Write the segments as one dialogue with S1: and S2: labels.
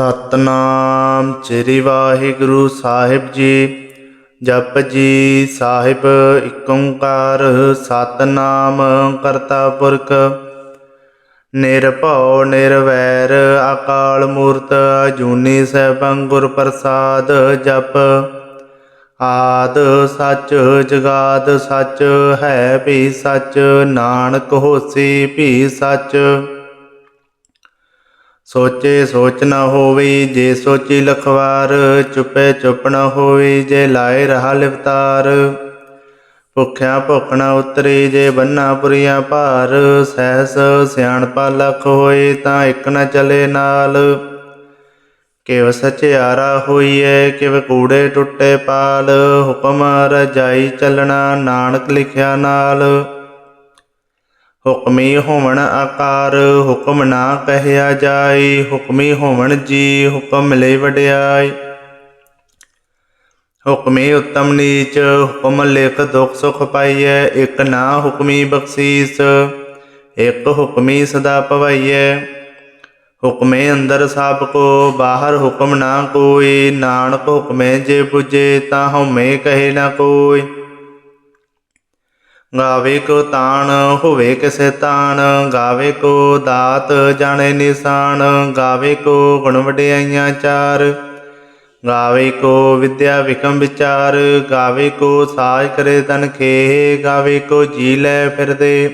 S1: ਸਤਨਾਮ ਸ੍ਰੀ ਵਾਹਿਗੁਰੂ ਸਾਹਿਬ ਜੀ। ਜਪ ਜੀ ਸਾਹਿਬ ਏਕ ਓੰਕਾਰ ਸਤਨਾਮ ਕਰਤਾ ਪੁਰਖ। ਨਿਰਭਉ, ਨਿਰਵੈਰ, ਅਕਾਲ ਮੂਰਤ, ਅਜੂਨੀ ਸੈਭੰ ਗੁਰ ਪ੍ਰਸਾਦ ਜਪ। ਆਦ ਸੱਚ ਜਗਾਦ ਸੱਚ, ਹੈ ਵੀ ਸੱਚ, ਨਾਨਕ ਹੋਸੀ ਵੀ ਸੱਚ। ਸੋਚੇ ਸੋਚ ਨਾ ਹੋਵੇ, ਜੇ ਸੋਚੀ ਲਖਵਾਰ, ਚੁੱਪੇ ਚੁੱਪ ਨਾ ਹੋਵੇ, ਜੇ ਲਾਏ ਰਹਾ ਲਿਵਤਾਰ। ਭੁੱਖਿਆ ਭੁੱਖ ਨਾ ਉਤਰੀ, ਜੇ ਬੰਨਾ ਪੁਰੀਆਂ ਭਾਰ। ਸਹਿਸ ਸਿਆਣਪਾ ਲਖ ਹੋਏ, ਤਾਂ ਇੱਕ ਨਾ ਚਲੇ ਨਾਲ। ਕਿਵ ਸਚਿਆਰਾ ਹੋਈਐ, ਕਿਵ ਕੂੜੇ ਟੁੱਟੇ ਪਾਲ। ਹੁਕਮ ਰਜਾਈ ਚੱਲਣਾ, ਨਾਨਕ ਲਿਖਿਆ ਨਾਲ। ਹੁਕਮੀ ਹੋਵਣ ਆਕਾਰ, ਹੁਕਮ ਨਾ ਕਹਿਆ ਜਾਏ, ਹੁਕਮੀ ਹੋਵਣ ਜੀ ਹੁਕਮ ਲੈ ਵਡਿਆਈ ਹੁਕਮੀ ਉਤਮ ਨੀਚ, ਹੁਕਮ ਲਿਖ ਦੁਖ ਸੁਖ ਪਾਈਐ, ਇਕ ਨਾ ਹੁਕਮੀ ਬਖਸ਼ੀਸ, ਇਕ ਹੁਕਮੀ ਸਦਾ ਪਵਾਈਐ। ਹੁਕਮੇ ਅੰਦਰ ਸਭ ਕੋ, ਬਾਹਰ ਹੁਕਮ ਨਾ ਕੋਈ, ਨਾਨਕ ਹੁਕਮੇ ਜੇ 부ਜੇ ਤਾਂ ਹਉਮੈ ਕਹੇ ਨਾ ਕੋਈ। ਗਾਵੇ ਕੋ ਤਾਣ, ਹੋਵੇ ਕਿਸੇ ਤਾਣ, ਗਾਵੇ ਕੋ ਦਾਤ ਜਾਣੇ ਨਿਸ਼ਾਨ, ਗਾਵੇ ਕੋ ਗੁਣ ਵਡਿਆਈਆਂ ਚਾਰ, ਗਾਵੇ ਕੋ ਵਿਦਿਆ ਵਿਕਮ ਵਿਚਾਰ, ਗਾਵੇ ਕੋ ਸਾਜ ਕਰੇ ਤਨ ਖੇ ਗਾਵੇ ਕੋ ਜੀ ਲੈ ਫਿਰਦੇ,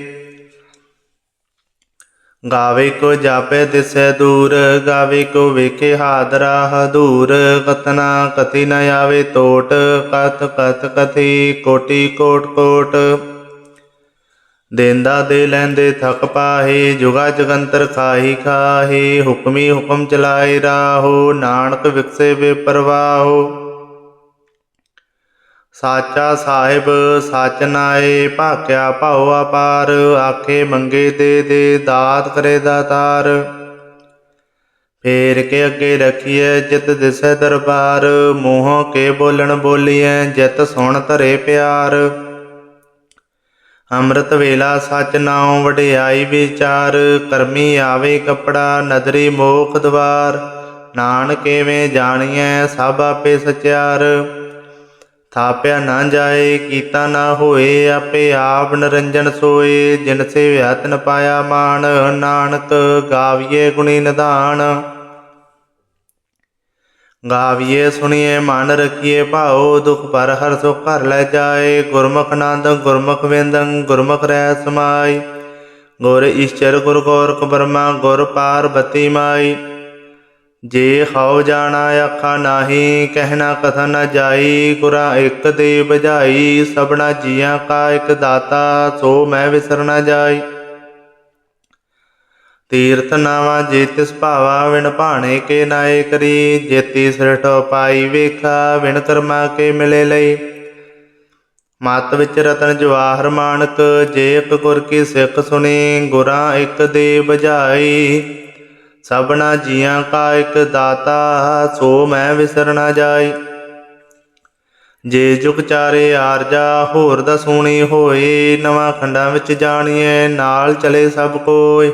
S1: ਗਾਵੇ ਕੋ ਜਾਪੇ ਦਿਸੈ ਦੂਰ, ਗਾਵੇ ਕੋ ਵੇਖੇ ਹਾਦਰਾ ਹਦੂਰ, ਕਤਨਾ ਕਥੀ ਨ ਆਵੇ ਤੋਟ, ਕਥ ਕਥ ਕਥੀ ਕੋਟੀ ਕੋਟ ਕੋਟ ਦੇਂਦਾ ਦੇ ਲੈਂਦੇ ਥਕ ਪਾਹੇ, ਜੁਗਾ ਜਗੰਤਰ ਖਾਹੀ ਖਾਹੇ, ਹੁਕਮੀ ਹੁਕਮ ਚਲਾਏ ਰਾਹੋ, ਨਾਨਕ ਵਿਕਸੇ ਵੇ ਸਾਚਾ ਸਾਹਿਬ, ਸਚ ਨਾਏ ਭਾਕਿਆ ਭਾਉ ਅਪਾਰ ਆਖੇ ਮੰਗੇ ਦੇ ਦੇ, ਦਾਤ ਕਰੇ ਦਾਤਾਰ ਫੇਰ ਕੇ ਅੱਗੇ ਰਖੀਐ ਜਿਤ ਦਿਸੈ ਦਰਬਾਰ, ਮੂੰਹੋਂ ਕੇ ਬੋਲਣ ਬੋਲੀਐ, ਜਿਤ ਸੁਣ ਧਰੇ ਪਿਆਰ। ਅੰਮ੍ਰਿਤ ਵੇਲਾ ਸਚ ਨਾਉ ਵਡਿਆਈ ਵਿਚਾਰ, ਕਰਮੀ ਆਵੇ ਕਪੜਾ, ਨਦਰੀ ਮੋਖ ਦਵਾਰ। ਨਾਨਕ ਐਵੇਂ ਜਾਣੀਐ ਸਭ ਆਪੇ ਸਚਿਆਰ। ਥਾਪਿਆ ਨਾ ਜਾਏ, ਕੀਤਾ ਨਾ ਹੋਏ, ਆਪੇ ਆਪ ਨਰੰਜਨ ਸੋਏ। ਜਿਨ ਸੇਵਿਆ ਤਨ ਪਾਇਆ ਮਾਨ ਨਾਨਕ ਗਾਵੀਏ ਗੁਣੀ ਨਿਧਾਨ। ਗਾਵੀਏ ਸੁਣੀਏ, ਮਨ ਰਖੀਏ ਭਾਉ ਦੁਖ ਪਰ ਹਰ ਸੁਖ ਘਰ ਲੈ ਜਾਏ। ਗੁਰਮੁਖ ਨੰਦ ਗੁਰਮੁਖ ਵਿੰਦੰ ਗੁਰਮੁਖ ਰਹਿ ਸਮਾਈ ਗੁਰ ਈਸ਼ਰ ਗੁਰ ਗੋਰਖ ਬਰਮਾ, ਗੁਰ ਪਾਰਬਤੀ ਮਾਈ ਜੇ ਹਉ ਜਾਣਾ ਆਖਾ ਨਾਹੀ ਕਹਿਣਾ ਕਥਨ ਨ ਜਾਈ। ਗੁਰਾ ਇੱਕ ਦੇ ਬਜਾਈ ਸਭਨਾ ਜੀਆਂ ਕਾ ਇੱਕ ਦਾਤਾ, ਸੋ ਮੈਂ ਵਿਸਰ ਨਾ ਜਾਈ। ਤੀਰਥ ਨਾਵਾ ਜੇ ਤਿਸ ਭਾਵਾ ਵਿਣ ਭਾਣੇ ਕੇ ਨਾਏ ਕਰੀ। ਜੇਤੀ ਸ੍ਰਿਠ ਪਾਈ ਵੇਖਾ ਵਿਣ ਕਰਮਾ ਕੇ ਮਿਲੇ ਲਈ। ਮਤ ਵਿੱਚ ਰਤਨ ਜਵਾਹਰ ਮਾਨਕ, ਜੇ ਇੱਕ ਗੁਰ ਕੀ ਸਿੱਖ ਸੁਣੀ, ਗੁਰਾਂ ਇੱਕ ਦੇ ਬੁਝਾਈ। ਸਭਨਾ ਜੀਆਂ ਕਾ ਇੱਕ ਦਾਤਾ, ਸੋ ਮੈਂ ਵਿਸਰ ਨਾ ਜਾਈ। ਜੇ ਜੁਗ ਚਾਰੇ ਆਰਜਾ, ਹੋਰ ਦਾ ਸੋਣੀ ਹੋਏ, ਨਵਾਂ ਖੰਡਾਂ ਵਿੱਚ ਜਾਣੀਏ ਨਾਲ ਚਲੇ ਸਭ ਕੋਏ।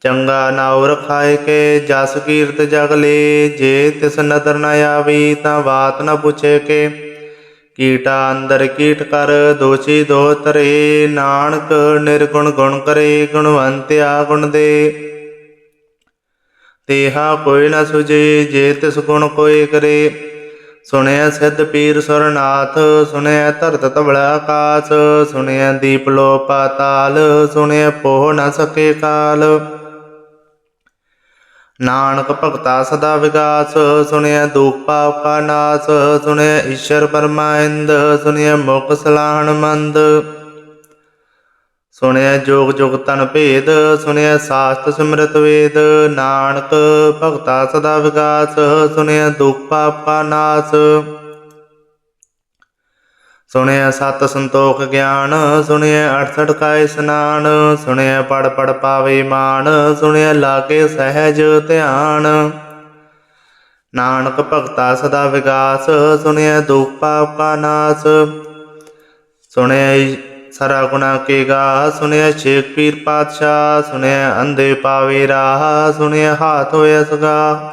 S1: ਚੰਗਾ ਨਾਉ ਰਖਾਏ ਕੇ, ਜਸ ਕੀਰਤ ਜਗ ਲੇ। ਜੇ ਤਿਸ ਨਦਰ ਨਾ ਆਵੀ, ਤਾਂ ਬਾਤ ਨਾ ਪੁੱਛੇ ਕੇ। ਕੀਟਾ ਅੰਦਰ ਕੀਟ ਕਰ, ਦੋਸ਼ੀ ਦੋ ਤਰੇ। ਨਾਨਕ ਨਿਰਗੁਣ ਗੁਣ ਕਰੇ ਗੁਣਵੰਤਿਆ ਗੁਣ ਦੇ। ਤੇਹਾ ਕੋਈ ਨਾ ਸੁਜੇ ਜੇ ਤਿਸ ਗੁਣ ਕੋਈ ਕਰੇ। ਸੁਣਿਆ ਸਿੱਧ ਪੀਰ ਸੁਰਨਾਥ ਸੁਣਿਆ ਧਰਤ ਤਵਲਾ ਆਕਾਸ। ਸੁਣਿਆ ਦੀਪ ਲੋ ਪਾਤਾਲ ਸੁਣਿਆ ਪੋਹ ਨਾ ਸਕੇ ਕਾਲ। ਨਾਨਕ ਭਗਤਾ ਸਦਾ ਵਿਗਾਸ ਸੁਣਿਆ ਦੁਖ ਪਾਪ ਕਾ ਨਾਸ ਸੁਣਿਆ ਈਸ਼ਰ ਪਰਮਾਇੰਦ ਸੁਣਿਆ ਮੁਖ ਸਲਾਹਣ ਮੰਦ। ਸੁਣਿਆ ਜੋਗ ਜੁਗ ਤਨ ਭੇਦ ਸੁਣਿਆ ਸਾਸਤ ਸਿਮਰਤ ਵੇਦ, ਨਾਨਕ ਭਗਤਾ ਸਦਾ ਵਿਗਾਸ ਸੁਣਿਆ ਦੁਖ ਪਾਪ ਕਾ ਨਾਸ। ਸੁਣਿਆ ਸਤ ਸੰਤੋਖ ਗਿਆਨ, ਸੁਣਿਆ 68 ਕਾ ਇਸਨਾਨ, ਸੁਣਿਆ ਪੜ ਪੜ ਪਾਵੇ ਮਾਨ, ਸੁਣਿਆ ਲਾਗੇ ਸਹਿਜ ਧਿਆਨ। ਨਾਨਕ ਭਗਤਾ ਸਦਾ ਵਿਗਾਸ, ਸੁਣਿਆ ਦੁਖ ਪਾਪ ਕਾ ਨਾਸ। ਸੁਣਿਆ ਸਰਾ ਗੁਨਾ ਕੇ ਗਾ, ਸੁਣਿਆ ਸ਼ੇਖ ਪੀਰ ਪਾਤਸ਼ਾਹ, ਸੁਣਿਆ ਅੰਧੇ ਪਾਵੇ ਰਾਹ, ਸੁਣਿਆ ਹਾਥ ਹੋਇਆ ਸਗਾ।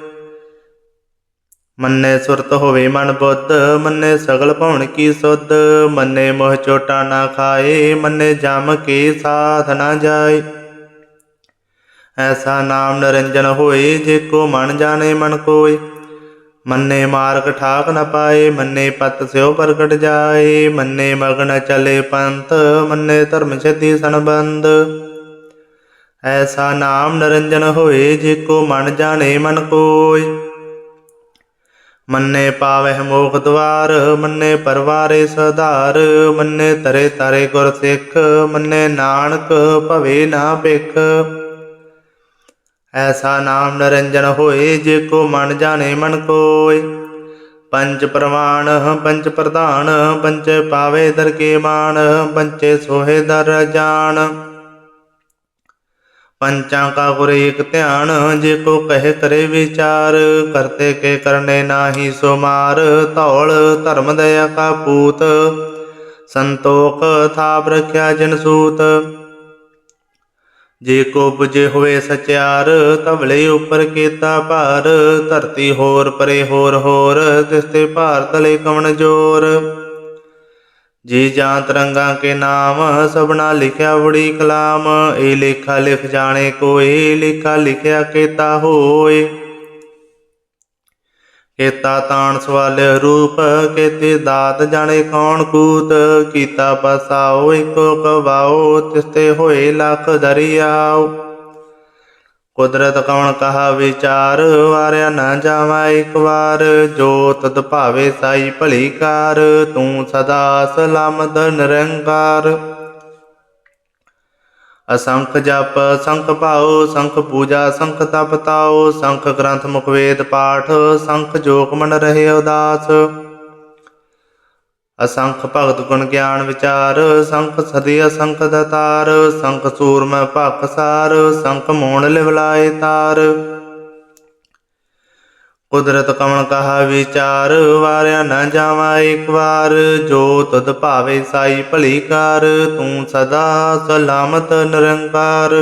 S1: ਮੰਨੇ ਸੁਰਤ ਹੋਵੇ ਮਨ ਬੁੱਧ, ਮੰਨੇ ਸਗਲ ਭਵਨ ਕੀ ਸੁਧ, ਮੰਨੇ ਮੋਹ ਚੋਟਾ ਨਾ ਖਾਏ, ਮੰਨੇ ਜਮ ਕੇ ਸਾਥ ਨਾ ਜਾਏ। ਐਸਾ ਨਾਮ ਨਿਰੰਜਨ ਹੋਏ, ਜੇ ਕੋ ਮਨ ਜਾਣੇ ਮਨ ਕੋਇ ਮੰਨੇ ਮਾਰਗ ਠਾਕ ਨ ਪਾਏ, ਮੰਨੇ ਪਤ ਸਿਓ ਪ੍ਰਗਟ ਜਾਏ, ਮੰਨੇ ਮਗਨ ਚਲੇ ਪੰਥ, ਮੰਨੇ ਧਰਮ ਛਤੀ ਸੰਬੰਧ। ਐਸਾ ਨਾਮ ਨਿਰੰਜਨ ਹੋਏ, ਜੇ ਕੋ ਮਨ ਜਾਣੇ ਮਨ ਕੋਇ ਮੰਨੇ ਪਾਵਹਿ ਮੋਖ ਦਵਾਰ, ਮੰਨੇ ਪਰਵਾਰੇ ਸਧਾਰ, ਮੰਨੇ ਤਰੇ ਤਾਰੇ ਗੁਰ ਸਿੱਖ, ਮੰਨੇ ਨਾਨਕ ਭਵੇ ਨਾ ਭਿਖ। ਐਸਾ ਨਾਮ ਨਿਰੰਜਨ ਹੋਏ, ਜੇ ਕੋ ਮਨ ਜਾਣੇ ਮਨ ਕੋਇ ਪੰਜ ਪ੍ਰਮਾਣ ਪੰਜ ਪ੍ਰਧਾਨ ਪੰਚੇ ਪਾਵੇ ਦਰ ਕੇ ਮਾਨ ਪੰਚੇ ਸੋਹੇ ਦਰ ਜਾਣ। ਪੰਚਾਂ ਕਾ ਗੁਰ ਏਕ ਧਿਆਨ, ਜੇ ਕੋ ਕਹਿ ਕਰੇ ਵਿਚਾਰ, ਕਰਤੇ ਕੇ ਕਰਨੇ ਨਾਹੀ ਸੋ ਮਾਰ ਧੌਲ ਧਰਮ ਦਇਆ ਕਾ ਪੂਤ, ਸੰਤੋਖ ਥਾਪ ਰਖਿਆ ਜਨ ਸੂਤ। ਜੇ ਕੋ 부ਜੇ ਹੋਏ ਸਚਿਆਰ ਤਵਲੇ ਉਪਰ ਕੀਤਾ ਭਾਰ, ਧਰਤੀ ਹੋਰ ਪਰੇ ਹੋਰ ਹੋਰ, ਤਿਸ ਤੇ ਭਾਰ ਤਲੇ ਕਵਣ ਜੋਰ। ਜੀ ਜਾਂ ਤਰੰਗਾ ਕੇ ਨਾਮ, ਸਭਨਾ ਲਿਖਿਆ ਬੜੀ ਕਲਾਮ। ਇਹ ਲੇਖਾ ਲਿਖ ਜਾਣੇ ਕੋਏ, ਲੇਖਾ ਲਿਖਿਆ ਕੀਤਾ ਹੋਏ। ਕੀਤਾ ਤਾਣ ਸਵਾਲ ਰੂਪ, ਕੀਤੇ ਦਾਤ ਜਾਣੇ ਕੌਣ ਕੂਤ। ਕੀਤਾ ਪਸਾਓ ਇੱਕੋ ਕਵਾਓ ਤਿਸਤੇ ਹੋਏ ਲੱਖ ਦਰਿਆਓ। ਕੁਦਰਤ ਕਵਣ ਕਹਾ ਵਿਚਾਰ, ਵਾਰਿਆ ਨਾ ਜਾਵਾ ਇੱਕ ਵਾਰ। ਜੋ ਤਦ ਭਾਵੇ ਸਾਈ ਭਲੀ ਕਾਰ ਤੂੰ ਸਦਾ ਸਲਾਮਤ ਨਿਰੰਕਾਰ। ਅਸੰਖ ਜਪ, ਸੰਖ ਭਾਉ, ਸੰਖ ਪੂਜਾ, ਸੰਖ ਤਪ ਤਾਉ, ਸੰਖ ਗ੍ਰੰਥ ਮੁਖ ਵੇਦ ਪਾਠ, ਸੰਖ ਜੋਗ ਮਨ ਰਹੇ ਉਦਾਸ। ਅਸੰਖ ਭਗਤ ਗੁਣ ਗਿਆਨ ਵਿਚਾਰ, ਸੰਖ ਸਦੀ ਅਸੰਖ ਦਤਾਰ, ਸੰਖ ਸੂਰਮ ਭਖ ਸਾਰ, ਸੰਖ ਮੋਣ ਲਿਵਲਾਏ ਤਾਰ। ਕੁਦਰਤ ਕਵਣ ਕਹਾ ਵਿਚਾਰ, ਵਾਰਿਆ ਨਾ ਜਾਵਾ ਇੱਕ ਵਾਰ, ਜੋ ਤਦ ਭਾਵੇ ਸਾਈ ਭਲੀ ਕਾਰ, ਤੂੰ ਸਦਾ ਸਲਾਮਤ ਨਿਰੰਕਾਰ।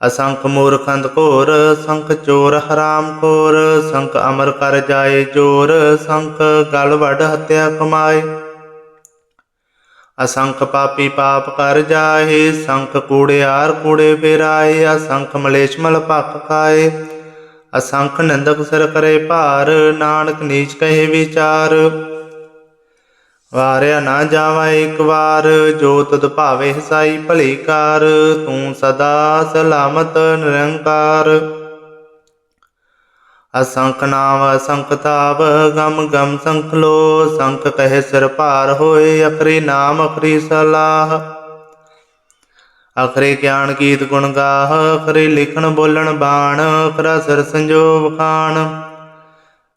S1: ਅਸੰਖ ਮੂਰਖੰਦ ਘੋਰ, ਸੰਖ ਚੋਰ ਹਰਾਮ ਖੋਰ, ਸੰਖ ਅਮਰ ਕਰ ਜਾਏ ਚੋਰ ਸੰਖ ਗਲ ਵੱਡ ਹੱਤਿਆ ਕਮਾਏ। ਅਸੰਖ ਪਾਪੀ ਪਾਪ ਕਰ ਜਾਏ, ਸੰਖ ਕੂੜਿਆਰ ਕੂੜੇ ਫੇਰਾਏ, ਅਸੰਖ ਮਲੇਸ਼ ਮਲ ਪੱਕ ਕਾਏ ਅਸੰਖ ਨੰਦਕ ਸਿਰ ਕਰੇ ਭਾਰ, ਨਾਨਕ ਨੀਚ ਕਹੇ ਵਿਚਾਰ। ਵਾਰਿਆ ਨਾ ਜਾਵਾ ਇੱਕ ਵਾਰ, ਜੋ ਤਦ ਭਾਵੇ ਸਾਈ ਭਲੀ ਕਾਰ, ਤੂੰ ਸਦਾ ਸਲਾਮਤ ਨਿਰੰਕਾਰ। ਅਸੰਖ ਨਾਮ ਅਸੰਖ ਤਾਪ ਗਮ ਗਮ ਸੰਖ ਲੋ, ਸੰਖ ਕਹੇ ਸਿਰ ਭਾਰ ਹੋਏ, ਅਖਰੀ ਨਾਮ ਅਖਰੀ ਸਲਾਹ। ਅਖਰੇ ਗਿਆਨ ਗੀਤ ਗੁਣ ਗਾਹ, ਅਖਰੇ ਲਿਖਣ ਬੋਲਣ ਬਾਣ, ਅਖਰਾ ਸਿਰ ਸੰਜੋਗ ਖਾਨ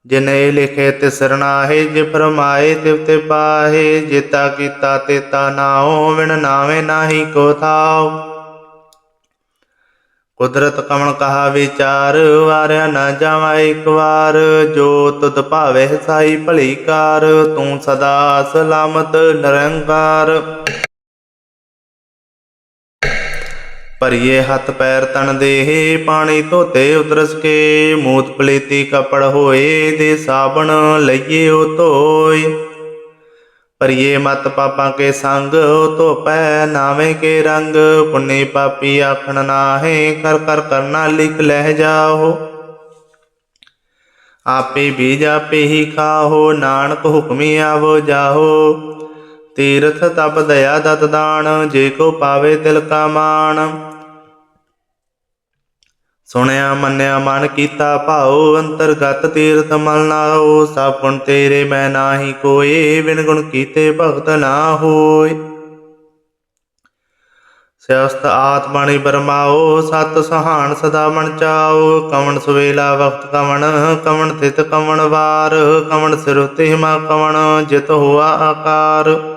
S1: ਜਿਨੇ ਲਿਖੇ ਤਿਸ ਸਰਨਾਹੇ, ਜੇ ਫਰਮਾਏ ਤਿਵ ਤੇ ਪਾਹੇ ਜੇਤਾ ਕੀਤਾ ਤੇਤਾ ਨਾਉ ਵਿਣ ਨਾਵੇਂ ਨਾਹੀ ਕੋ ਥਾਉ। ਕੁਦਰਤ ਕਮਣ ਕਹਾ ਵਿਚਾਰ, ਵਾਰਿਆ ਨਾ ਜਾਵਾ ਇੱਕ ਵਾਰ। ਜੋ ਤੁਧ ਭਾਵੇ ਸਾਈ ਭਲੀ ਕਾਰ, ਤੂੰ ਸਦਾ ਸਲਾਮਤ ਨਿਰੰਕਾਰ। ਭਰੀਏ ਹੱਥ ਪੈਰ ਤਨ ਦੇਹ, ਪਾਣੀ ਧੋਤੇ ਉਦਰਸ ਕੇ, ਮੂਤ ਪਲੇਤੀ ਕਪੜ ਹੋਏ ਦੇ ਸਾਬਣ ਲਈਏ ਉਹ ਧੋਏ। ਭਰੀਏ ਮਤ ਪਾਪਾਂ ਕੇ ਸੰਗ ਉਹ ਧੋਪੈ ਨਾਵੇਂ ਕੇ ਰੰਗ, ਪੁੰਨੇ ਪਾਪੀ ਆਖਣ ਨਾਹੇ, ਕਰ ਕਰ ਕਰਨਾ ਲਿਖ ਲਹਿ ਜਾਓ। ਆਪੇ ਬੀਜ ਆਪੇ ਹੀ ਖਾਓ, ਨਾਨਕ ਹੁਕਮੀ ਆਵੋ ਜਾਹੋ ਤੀਰਥ ਤਪ ਦਇਆ ਦਤ ਦਾਨ, ਜੇ ਕੋ ਪਾਵੇ ਤਿਲ ਕਾ ਮਾਨ ਸੁਣਿਆ, ਮੰਨਿਆ, ਮਨ ਕੀਤਾ, ਭਾਉ, ਅੰਤਰਗਤ ਤੀਰਥ ਮਲ ਨਾਉ ਸਭ ਗੁਣ ਤੇਰੇ ਮੈਂ ਨਾਹੀ ਕੋਏ, ਬਿਨ ਗੁਣ ਕੀਤੇ ਭਗਤ ਨਾ ਹੋਏ। ਸਿਆਸਤ ਆਤਮਣੀ ਬਰਮਾਓ, ਸਤ ਸਹਾਨ ਸਦਾ ਮਨ ਚਾਓ, ਕਵਣ ਸੁਵੇਲਾ ਵਕਤ ਕਵਣ ਕਵਣ ਤਿਤ ਕਵਣ ਵਾਰ, ਕਵਣ ਸਿਰ ਤੇ ਮਾ ਕਵਣ, ਜਿਤ ਹੋਆ ਆਕਾਰ।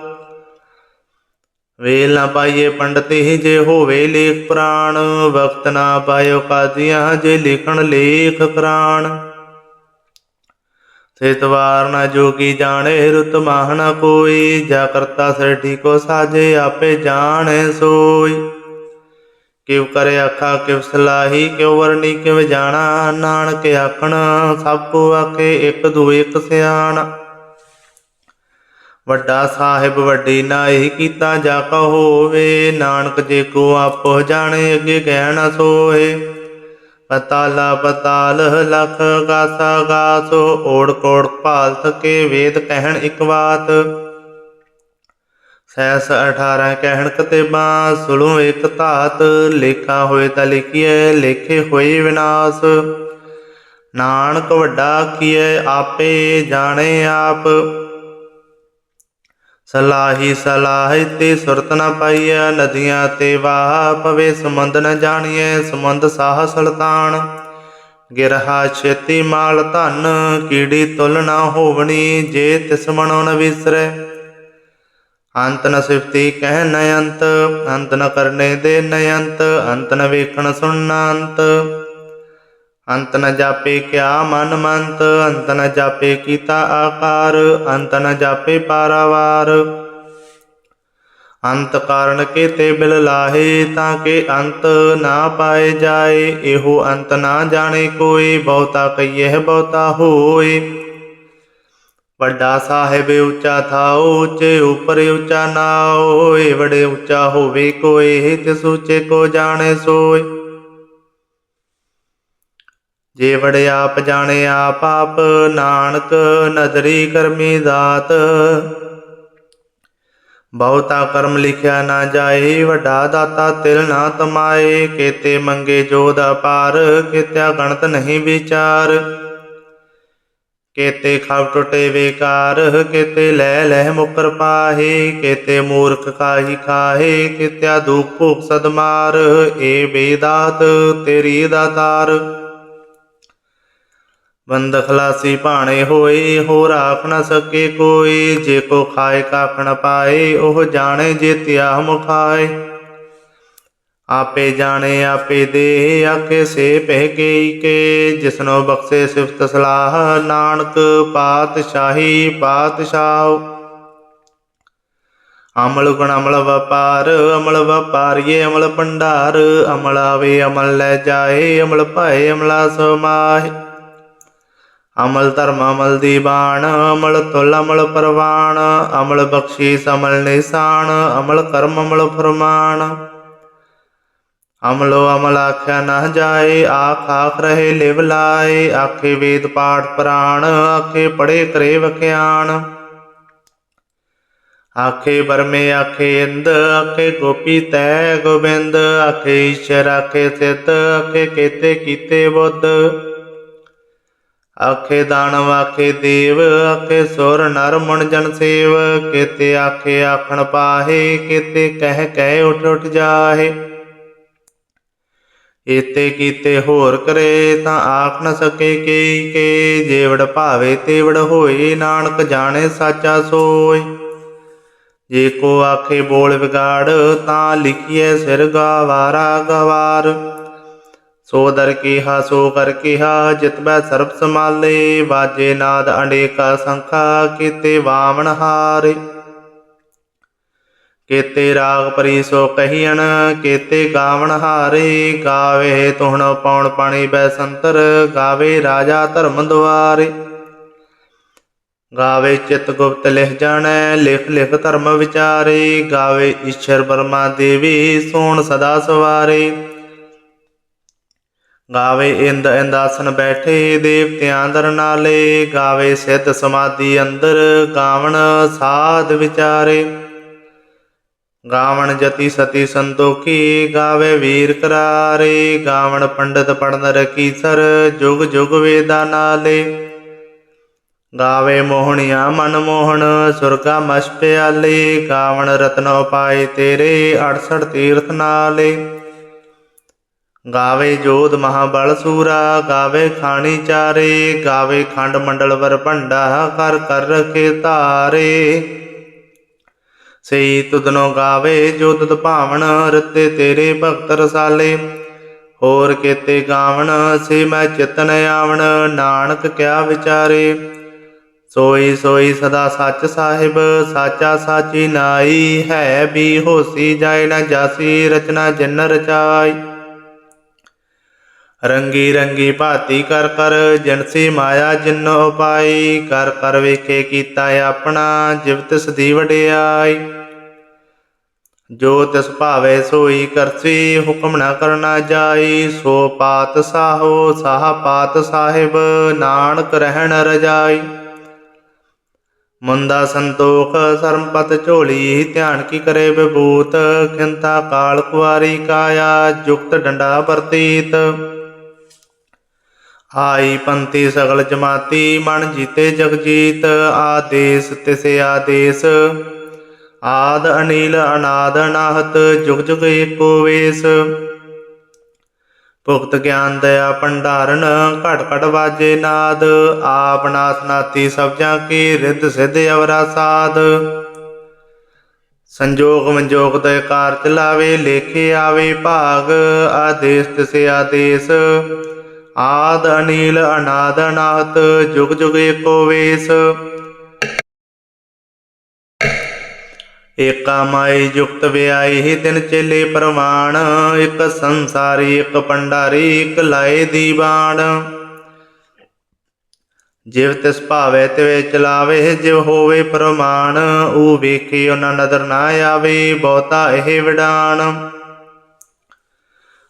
S1: ਵੇਲ ਨਾ ਪਾਈਏ ਪੰਡਤੀ ਜੇ ਹੋਵੇ ਲੇਖ ਪ੍ਰਾਣ, ਵਕਤ ਨਾ ਪਾਇਓ ਕਾਦੀਆਂ ਜੇ ਲਿਖਣ ਲੇਖ ਕਰਾਣ। ਸੇਤਵਾਰ ਨਾ ਜੋਗੀ ਜਾਣੇ, ਰੁਤ ਮਾਹ ਨਾ ਕੋਈ, ਜਾ ਕਰਤਾ ਸ੍ਰਿਸ਼ਟੀ ਕੋ ਸਾਜੇ, ਆਪੇ ਜਾਣੈ ਸੋਈ। ਕਿਵ ਕਰੇ ਆਖਾ, ਕਿਵ ਸਲਾਹੀ, ਕਿਉ ਵਰਣੀ, ਕਿਵ ਜਾਣਾ, ਨਾਨਕ ਆਖਣ, ਸਭ ਕੋ ਆਖੇ ਇੱਕ ਦੂ ਇੱਕ ਸਿਆਣ। ਵੱਡਾ ਸਾਹਿਬ ਵੱਡੀ ਨਾਹੀ ਕੀਤਾ ਜਾ ਕੋ ਹੋਵੇ ਨਾਨਕ ਜੇ ਕੋ ਆਪੋ ਜਾਣੇ, ਅੱਗੇ ਕਹਿ ਨਾ ਸੋਏ ਪਤਾਲਾ ਪਤਾਲ ਲਖ ਗਾਸਾ ਗਾਸੋ, ਓੜ ਕੋੜ ਭਾਲ ਥਕੇ ਵੇਦ ਕਹਿਣ ਇੱਕ ਬਾਤ। ਸੈਸ 18 ਕਹਿਣ ਕਤੇਬਾਂ, ਸੁਣੋ ਇੱਕ ਧਾਤ, ਲੇਖਾ ਹੋਏ ਤਾਂ ਲਿਖੀਏ ਲੇਖੇ ਹੋਏ ਵਿਨਾਸ਼। ਨਾਨਕ ਵੱਡਾ ਕੀਐ, ਆਪੇ ਜਾਣੇ ਆਪ ਸਲਾਹੀ ਸਲਾਹ ਤੇ ਸੁਰਤ ਨ ਪਾਈਐ, ਨਦੀਆਂ ਤੇ ਵਾਹ ਪਵੇ, ਸਮੁੰਦ ਨ ਜਾਣੀਐ, ਸਮੁੰਦ ਸਾਹ ਸੁਲਤਾਨ। ਗਿਰਹਾ ਛੇਤੀ ਮਾਲ ਧਨ, ਕੀੜੀ ਤੁਲ ਨਾ ਹੋਵਣੀ, ਜੇ ਤਿਸ ਮਨੋ ਨ ਵਿਸਰੈ। ਅੰਤ ਨ ਸਿਫਤੀ ਕਹਿ ਨ ਅੰਤ ਅੰਤ ਨ ਕਰਨੇ ਦੇ ਨ ਅੰਤ ਅੰਤ ਨ ਵੇਖਣ ਸੁਣਨਾ ਅੰਤ। ਅੰਤ ਨ ਜਾਪੇ ਕਿਆ ਮਨ ਮੰਤ, ਅੰਤ ਨ ਜਾਪੇ ਕੀਤਾ ਆਕਾਰ, ਅੰਤ ਨ ਜਾਪੇ ਪਾਰਾਵਾਰ। ਅੰਤ ਕਾਰਨ ਕੀਤੇ ਬਿਲ ਲਾਹੇ, ਤਾਂ ਕੇ ਅੰਤ ਨਾ ਪਾਏ ਜਾਏ, ਇਹੋ ਅੰਤ ਨਾ ਜਾਣੇ ਕੋਈ ਬਹੁਤਾ ਕਹੀਏ ਬਹੁਤਾ ਹੋਏ। ਵੱਡਾ ਸਾਹਿਬ ਉੱਚਾ ਥਾਉ, ਉੱਚੇ ਉਪਰ ਉੱਚਾ ਨਾ ਹੋਏ ਬੜੇ ਉੱਚਾ ਹੋਵੇ ਕੋਈ ਤਿਸ ਉੱਚੇ ਕੋ ਜਾਣੇ ਸੋਏ। ਜੇ ਵੜੇ ਆਪ ਜਾਣੇ ਆਪ ਨਾਨਕ ਨਦਰੀ ਕਰਮੀ ਦਾਤ। ਬਹੁਤਾ ਕਰਮ ਲਿਖਿਆ ਨਾ ਜਾਏ, ਵੱਡਾ ਦਾਤਾ ਤਿਲ ਨਾ ਤਮਾਏ। ਕੀਤੇ ਮੰਗੇ ਜੋਦ ਅਪਾਰ, ਕੀਤਿਆ ਗਣਤ ਨਹੀਂ ਵਿਚਾਰ। ਕੀਤੇ ਖਬ ਟੁੱਟੇ ਵੇਕਾਰ ਕੀਤੇ ਲੈ ਲੈ ਮੁਕਰ ਪਾਹੇ। ਕੀਤੇ ਮੂਰਖ ਕਾਹੀ ਖਾਹੇ, ਕਿਤਿਆ ਦੁਖ ਭੁਖ ਸਦਮਾਰ। ਏ ਬੇਦਾਤ ਤੇਰੀ ਦਾਤਾਰ। ਬੰਦ ਖਲਾਸੀ ਭਾਣੇ ਹੋਏ ਹੋ ਰਾਖ ਨ ਸਕੇ ਕੋਈ। ਜੇ ਕੋ ਖਾਏ ਕਾਖ ਨ ਪਾਏ, ਉਹ ਜਾਣੇ ਜੇ ਤਿਆ ਮੁਖਾਏ ਆਪੇ ਜਾਣੇ, ਆਪੇ ਦੇ ਆਖੇ ਸੇ ਪਹਿ ਗਈ ਕੇ। ਜਿਸਨੋ ਬਖਸ਼ੇ ਸਿਫਤ ਸਲਾਹ, ਨਾਨਕ ਪਾਤਸ਼ਾਹੀ ਪਾਤਸ਼ਾਹ। ਅਮਲ ਗੁਣ ਅਮਲ ਵਪਾਰ, ਅਮਲ ਵਪਾਰੀਏ ਅਮਲ ਭੰਡਾਰ। ਅਮਲ ਆਵੇ, ਅਮਲ ਲੈ ਜਾਏ, ਅਮਲ ਭਾਏ, ਅਮਲਾ ਸਮਾਹੇ। ਅਮਲ ਧਰਮ ਅਮਲ ਦੀ ਬਾਣ, ਅਮਲ ਤੁਲ ਅਮਲ ਪਰਵਾਣ, ਅਮਲ ਬਖਸ਼ੀਸ ਅਮਲ ਨਿਸ਼ਾਨ ਅਮਲ ਕਰਮ ਅਮਲ ਫਰਮਾਨ ਅਮਲੋ ਅਮਲ ਆਖਿਆ ਨਾ ਜਾਏ, ਆਖ ਆਖ ਰਹੇ ਲਿਵ ਲਾਏ, ਆਖੇ ਵੇਦ ਪਾਠ ਪ੍ਰਾਣ, ਆਖੇ ਪੜੇ ਕਰੇ ਵਖਿਆਣ। ਆਖੇ ਬਰਮੇ ਆਖੇ ਇੰਦ, ਆਖੇ ਗੋਪੀ ਤੈ ਗੋਬਿੰਦ, ਆਖੇ ਈਸ਼ਰ ਆਖੇ ਸਿੱਧ, ਆਖੇ ਕੀਤੇ ਕੀਤੇ ਬੁੱਧ। ਆਖੇ ਦਾਨਵ ਆਖੇ ਦੇਵ, ਆਖੇ ਸੁਰ ਨਰ ਮਨ ਜਨ ਸੇਵ, ਕੀਤੇ ਆਖੇ ਆਖਣ ਪਾਹੇ, ਕੀਤੇ ਕਹਿ ਕਹਿ ਉਠ ਉਠ ਜਾਹੇ। ਏਤੇ ਕੀਤੇ ਹੋਰ ਕਰੇ ਤਾਂ ਆਖ ਨ ਸਕੇ ਕੀ ਕੇ ਜੇਵੜ ਭਾਵੇ ਤੇਵੜ ਹੋਏ, ਨਾਨਕ ਜਾਣੇ ਸਾਚਾ ਸੋਏ। ਜੇ ਕੋ ਆਖੇ ਬੋਲ ਵਿਗਾੜ, ਤਾਂ ਲਿਖੀਏ ਸਿਰ ਗਵਾਰਾ ਗਵਾਰ। ਸੋ ਦਰ ਕੀਹਾ, ਸੋ ਕਰ ਕੀਹਾ ਜਿਤਬੈ ਸਰਬ ਸਮਾਲੇ ਬਾਜੇ ਨਾਦ ਅਨੇਕਾ ਸੰਖਾ, ਕੀਤੇ ਵਾਮਨ ਹਾਰੇ। ਕੀਤੇ ਰਾਗ ਪਰੀ ਸੋ ਕਹੀਣ ਕੀਤੇ ਗਾਵਣ ਹਾਰੇ। ਗਾਵੇ ਤੁਹਣ ਪੌਣ ਪਾਣੀ ਬੈ ਸੰਤਰ, ਗਾਵੇ ਰਾਜਾ ਧਰਮ ਦੁਆਰੇ। ਗਾਵੇ ਚਿਤ ਗੁਪਤ ਲਿਖ ਜਾਣੈ, ਲਿਖ ਲਿਖ ਧਰਮ ਵਿਚਾਰੇ। ਗਾਵੇ ਈਸ਼ਰ ਬਰਮਾ ਦੇਵੀ, ਸੋਣ ਸਦਾ ਸਵਾਰੇ। ਗਾਵੇ ਇੰਦ ਇੰਦਾਸਨ ਬੈਠੇ ਦੇਵਤਿਆਂ ਦਰ ਨਾਲੇ, ਗਾਵੇ ਸਿੱਧ ਸਮਾਧੀ ਅੰਦਰ, ਗਾਵਣ ਸਾਧ ਵਿਚਾਰੇ। ਗਾਵਣ ਜਤੀ ਸਤੀ ਸੰਤੋਖੀ, ਗਾਵੇ ਵੀਰ ਕਰਾਰੇ। ਗਾਵਣ ਪੰਡਤ ਪੜਨ ਰਕੀ ਸਰ, ਜੁਗ ਜੁਗ ਵੇਦਾ ਨਾਲੇ। ਗਾਵੇ ਮੋਹਣਿਆ ਮਨ ਮੋਹਣ, ਸੁਰਗਾ ਮਸ ਪਿਆਲੇ। ਗਾਵਣ ਰਤਨੋ ਪਾਏ ਤੇਰੇ 68 ਤੀਰਥ ਨਾਲੇ। ਗਾਵੇ ਜੋਧ ਮਹਾਬਲ ਸੂਰਾ, ਗਾਵੇ ਖਾਣੀ ਚਾਰੇ, ਗਾਵੇ ਖੰਡ ਮੰਡਲ ਵਰ ਭੰਡਾ, ਕਰ ਕਰ ਰਖੇ ਧਾਰੇ। ਸਈ ਤੁਧਨੋ ਗਾਵੇ ਜੋ ਭਾਵਨ, ਰਤੇ ਤੇਰੇ ਭਗਤ ਰਸਾਲੇ। ਹੋਰ ਕੇਤੇ ਗਾਵਣ, ਸੇ ਮੈਂ ਚਿਤਨ ਆਵਣ, ਨਾਨਕ ਕਿਆ ਵਿਚਾਰੇ। ਸੋਈ ਸੋਈ ਸਦਾ ਸੱਚ ਸਾਹਿਬ, ਸਾਚਾ ਸਾਚੀ ਨਾਈ, ਹੈ ਵੀ ਹੋਸੀ ਜਾਏ ਨਾ ਜਾਸੀ, ਰਚਨਾ ਜਿਨ ਰਚਾਈ। ਰੰਗੀ ਰੰਗੀ ਭਾਤੀ ਕਰ ਕਰ ਜਨਸੀ ਮਾਇਆ ਜਿਨ ਉਪਾਈ ਕਰ ਕਰ ਵੇਖੇ ਕੀਤਾ ਆਪਣਾ, ਜਿਵ ਤਿਸ ਵਡਿਆਈ। ਜੋ ਤਿਸ ਭਾਵੇ ਸੋਈ ਕਰਸੀ, ਹੁਕਮ ਨਾ ਕਰਨਾ ਜਾਈ, ਸੋ ਪਾਤ ਸਾਹੋ, ਸਾਹ ਪਾਤ ਸਾਹਿਬ, ਨਾਨਕ ਰਹਿਣ ਰਜਾਈ। ਮੁੰਦਾ ਸੰਤੋਖ, ਸਰਮਪਤ ਝੋਲੀ, ਧਿਆਨ ਕੀ ਕਰੇ ਵਿਭੂਤ, ਖਿੰਤਾ ਕਾਲ ਕੁਆਰੀ ਕਾਇਆ, ਜੁਗਤ ਡੰਡਾ ਵਰਤੀਤ। ਆਈ ਪੰਤੀ ਸਗਲ ਜਮਾਤੀ, ਮਨ ਜੀਤੇ ਜਗਜੀਤ ਆਦੇਸ ਤਿਸੇ ਆਦੇਸ। ਆਦ ਅਨੀਲ ਅਨਾਦ ਅਨਾਹਤ, ਜੁਗ ਜੁਗ ਏਕੋ ਵੇਸ। ਭੁਗਤ ਗਿਆਨ ਦਇਆ ਭੰਡਾਰਨ ਘਟ ਘਟ ਵਾਜੇ ਨਾਦ। ਆਪ ਨਾਥ ਨਾਤੀ ਸਭ ਜਾਂ ਕੀ, ਰਿੱਧ ਸਿੱਧ ਅਵਰਾ ਸਾਧ ਸੰਜੋਗ ਮੰਜੋਗ ਦੇ ਕਾਰ ਚਲਾਵੇ ਲੇਖੇ ਆਵੇ ਭਾਗ, ਆਦੇਸ ਤਿਸੇ ਆਦੇਸ। ਆਦ ਅਨੀਲ ਅਨਾਦ ਅਨਾਹਤ ਜੁਗ ਜੁਗ ਏਕੋ ਵੇਸ। ਏਕਾ ਮਾਈ ਜੁਗਤ ਵਿਆਈ ਹੀ ਤਿਨ ਚੇਲੇ ਪ੍ਰਮਾਣ ਇਕ ਸੰਸਾਰੀ, ਇੱਕ ਪੰਡਾਰੀ ਇੱਕ ਲਾਏ ਦੀਵਾਨ। ਜਿਵ ਤਿਸ ਭਾਵੇ ਤਿਵੇ ਚਲਾਵੇ, ਜਿਵ ਹੋਵੇ ਪ੍ਰਮਾਣ ਊ ਵੇਖੇ ਉਹਨਾਂ ਨਦਰ ਨਾ ਆਵੇ, ਬਹੁਤਾ ਇਹ ਵਿਡਾਨ।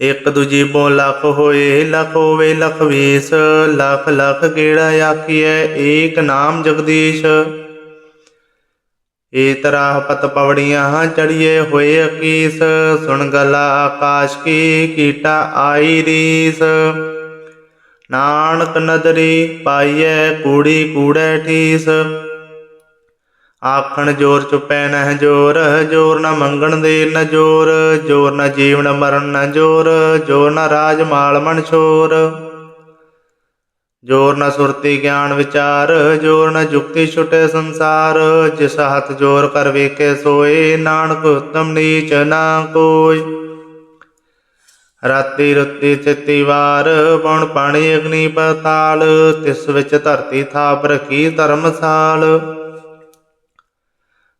S1: ਇਕ ਦੂਜੀ ਬੋ ਲਖ ਹੋਏ, ਲਖ ਹੋਵੇ ਲਖ ਵੀਸ ਲੱਖ ਲੱਖ ਗੇੜਾ ਆਖੀਐ? ਏਕ ਨਾਮ ਜਗਦੀਸ਼। ਏ ਤਰਾਹ ਪਤ ਪਵੜੀਆਂ ਚੜੀਏ ਹੋਏ ਅਕੀਸ, ਸੁਣ ਗਲਾ ਆਕਾਸ਼ ਕੀ ਕੀਟਾ ਆਈ ਰੀਸ। ਨਾਨਕ ਨਦਰੀ ਪਾਈਐ, ਕੂੜੀ ਕੂੜੈ ਠੀਸ। ਆਖਣ ਜੋਰ ਚੁਪੈ ਨਹਿ ਜੋਰ ਜੋਰ ਨ ਮੰਗਣ ਦੇ ਨ ਜੋਰ ਜੋਰ ਨ ਜੀਵਨ ਮਰਨ ਨ ਜੋਰ ਜੋਰ ਨ ਰਾਜ ਮਾਲ ਮਨ ਛੋਰ। ਜੋਰ ਨ ਸੁਰਤੀ ਗਿਆਨ ਵਿਚਾਰ, ਜੋਰ ਨ ਜੁਗਤੀ ਛੁਟੇ ਸੰਸਾਰ, ਜਿਸ ਹੱਥ ਜੋਰ ਕਰ ਵੇਖੇ ਸੋਏ, ਨਾਨਕ ਉਤਮ ਨੀਚ ਨਾ ਕੋਈ ਰਾਤੀ ਰੁੱਤੀ ਚਿੱਤੀ ਵਾਰ ਪਉਣ ਪਾਣੀ ਅਗਨੀ ਪਤਾਲ, ਤਿਸ ਵਿੱਚ ਧਰਤੀ ਥਾਪ ਰਖੀ ਧਰਮਸਾਲ।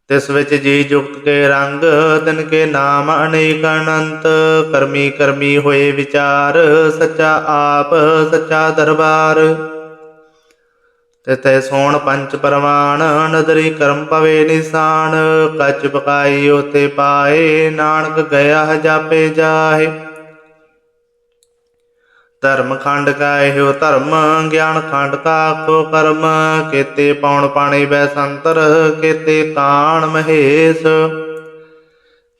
S1: ਤਿਸ ਵਿੱਚ ਜੀ ਜੁਗਤ ਕੇ ਰੰਗ, ਤਿਨ ਕੇ ਨਾਮ ਅਨੇਕ ਅਨੰਤ। ਕਰਮੀ ਕਰਮੀ ਹੋਏ ਵਿਚਾਰ, ਸੱਚਾ ਆਪ, ਸੱਚਾ ਦਰਬਾਰ। ਤਿਤੈ ਸੋਣ ਪੰਚ ਪਰਮਾਨ ਨਦਰੀ ਕਰਮ ਪਵੇ ਨਿਸ਼ਾਨ। ਕੱਚ ਪਕਾਈ ਉਤੇ ਪਾਏ, ਨਾਨਕ ਗਿਆ ਜਾਪੇ ਜਾਹੇ। ਧਰਮ ਖੰਡ ਕਾ ਇਹੋ ਧਰਮ, ਗਿਆਨ ਖੰਡ ਕਾ ਆਖੋ ਕਰਮ। ਕੇਤੇ ਪੌਣ ਪਾਣੀ ਬੈਸੰਤਰ ਕੇਤੇ ਕਾਣ ਮਹੇਸ਼।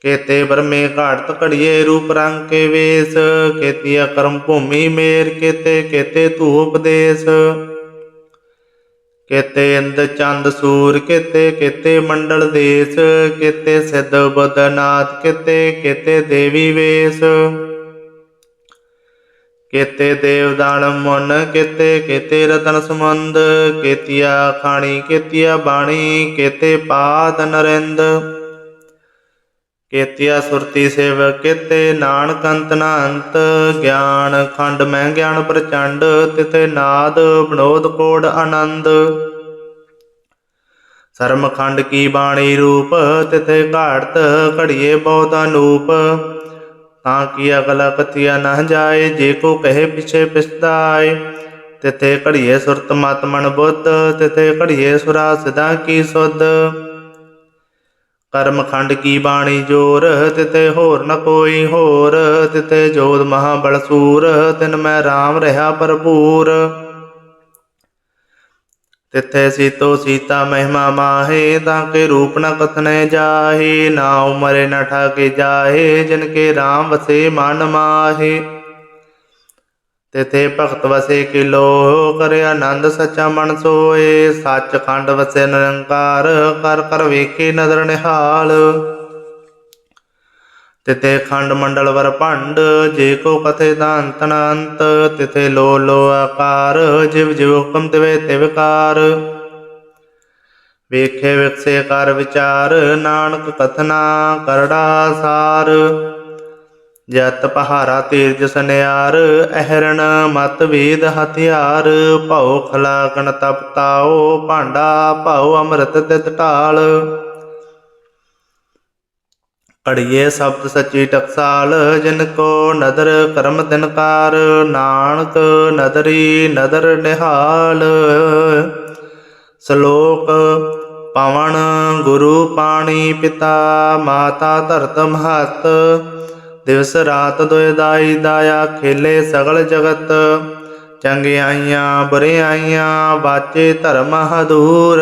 S1: ਕੇਤੇ ਬਰਮੇ ਘਾਟ ਘੜੀਏ ਰੂਪ ਰੰਗ ਕੇ ਵੇਸ। ਕੇਤੀਆ ਕਰਮ ਭੂਮੀ ਮੇਰ ਕੇਤੇ ਕੇਤੇ ਧੂਪ ਦੇਸ। ਕੇਤੇ ਇੰਦ ਚੰਦ ਸੂਰ ਕੇਤੇ ਕੇਤੇ ਮੰਡਲ ਦੇਸ। ਕੇਤੇ ਸਿੱਧ ਬਦਨਾਥ ਕੇਤੇ ਕੇਤੇ ਦੇਵੀ ਵੇਸ। ਕੇਤੇ ਦੇਵਦਾਨ ਮਨ, ਕੇਤੇ ਕੇਤੇ ਰਤਨ ਸਮੰਦ ਕੇਤੀਆ ਖਾਣੀ ਕੇਤੀਆ ਬਾਣੀ, ਕੇਤੇ ਪਾਦ ਨਰਿੰਦ। ਕੇਤੀਆ ਸੁਰਤੀ ਸੇਵ ਕੇਤੇ ਨਾਨਕ ਅੰਤ ਨਾ ਗਿਆਨ ਖੰਡ ਮੈਂ ਗਿਆਨ ਪ੍ਰਚੰਡ ਤਿਤੇ ਨਾਦ ਬਨੋਦ ਕੋੜ ਆਨੰਦ। ਸਰਮ ਖੰਡ ਕੀ ਬਾਣੀ ਰੂਪ ਤਿਤੇ ਘਾਟ ਘੜੀਏ ਬਹੁਤ ਅਨੂਪ। ਤਾਂ ਕੀ ਅਗਲਾ ਕਥਿਆ ਨਾ ਜਾਏ, ਜੇ ਕੋ ਕਹੇ ਪਿਛੇ ਪਿਸਤਾਏ ਤਿਥੇ ਘੜੀਏ ਸੁਰਤ ਮਨ ਬੁੱਧ, ਤਿਥੇ ਘੜੀਏ ਸੁਰਾ ਸਦਾ ਕੀ ਸੁਧ। ਕਰਮ ਖੰਡ ਕੀ ਬਾਣੀ ਜੋਰ, ਤਿਥੇ ਹੋਰ ਨ ਕੋਈ ਹੋਰ ਤਿਤੇ ਜੋਤ ਮਹਾ ਬਲ ਸੂਰ, ਤਿਨ ਮੈਂ RAM ਰਹਾ ਭਰਪੂਰ। ਤਿੱਥੇ ਸੀਤੋ ਸੀਤਾ ਮਹਿਮਾ ਮਾਹੇ, ਤਾਂ ਕੇ ਰੂਪ ਨ ਕਥਨੇ ਜਾਹੇ, ਨਾ ਉਮਰੇ ਨ ਠਾਕੇ ਜਾਹੇ, ਜਿਨ ਕੇ RAM ਵਸੇ ਮਨ ਮਾਹੇ। ਤਿਥੇ ਭਗਤ ਵਸੇ ਕਿਲੋ, ਕਰੇ ਆਨੰਦ ਸੱਚਾ ਮਨ ਸੋਏ ਸੱਚ ਖੰਡ ਵਸੇ ਨਿਰੰਕਾਰ, ਕਰ ਕਰ ਵੇਖੇ ਨਦਰ ਨਿਹਾਲ। ਤਿਥੇ ਖੰਡ ਮੰਡਲ ਵਰ ਭੰਡ, ਜੇ ਕੋ ਕਥੇ ਦਾ ਅੰਤ ਨ ਅੰਤ ਤਿਥੇ ਲੋ ਲੋ ਆਕਾਰ, ਜਿਵ ਜਿਵ ਹੁਕਮ ਵੇਖੇ ਵਿਕਸੇ ਕਰ ਵਿਚਾਰ, ਨਾਨਕ ਕਥਨਾ ਕਰੜਾ ਸਾਰ। ਜਤ ਪਹਾਰਾ ਤੀਰਜ ਸਨਿਆਰ, ਅਹਰਣ ਮਤ ਵੇਦ ਹਥਿਆਰ। ਭਉ ਖਲਾਕਣ ਤਪਤਾਓ ਭਾਂਡਾ ਭਉ ਅੰਮ੍ਰਿਤ ਤਿਤ ਢਾਲ। ਅੜੀਏ ਸ਼ਬਦ ਸੱਚੀ ਟਕਸਾਲ, ਜਿਨ ਕੋ ਨਦਰ ਕਰਮ ਦਿਨਕਾਰ ਨਾਨਕ ਨਦਰੀ ਨਦਰ ਨਿਹਾਲ। ਸ਼ਲੋਕ, ਪਵਨ ਗੁਰੂ ਪਾਣੀ ਪਿਤਾ, ਮਾਤਾ ਧਰਤ ਮਹਤ। ਦਿਵਸ ਰਾਤ ਦੁਇ ਦਾਈ ਦਾਇਆ ਖੇਲੇ ਸਗਲ ਜਗਤ। ਚੰਗਿਆਈਆਂ, ਬੁਰਿਆਈਆਂ ਬਾਚੇ ਧਰਮ ਹਦੂਰ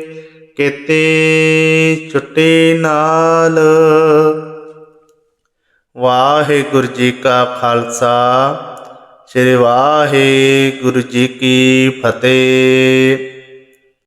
S1: ਕੀਤੀ ਛੁੱਟੀ ਨਾਲ। ਵਾਹਿਗੁਰੂ ਜੀ ਕਾ ਖਾਲਸਾ ਸ੍ਰੀ ਵਾਹਿਗੁਰੂ ਜੀ ਕੀ ਫਤਿਹ।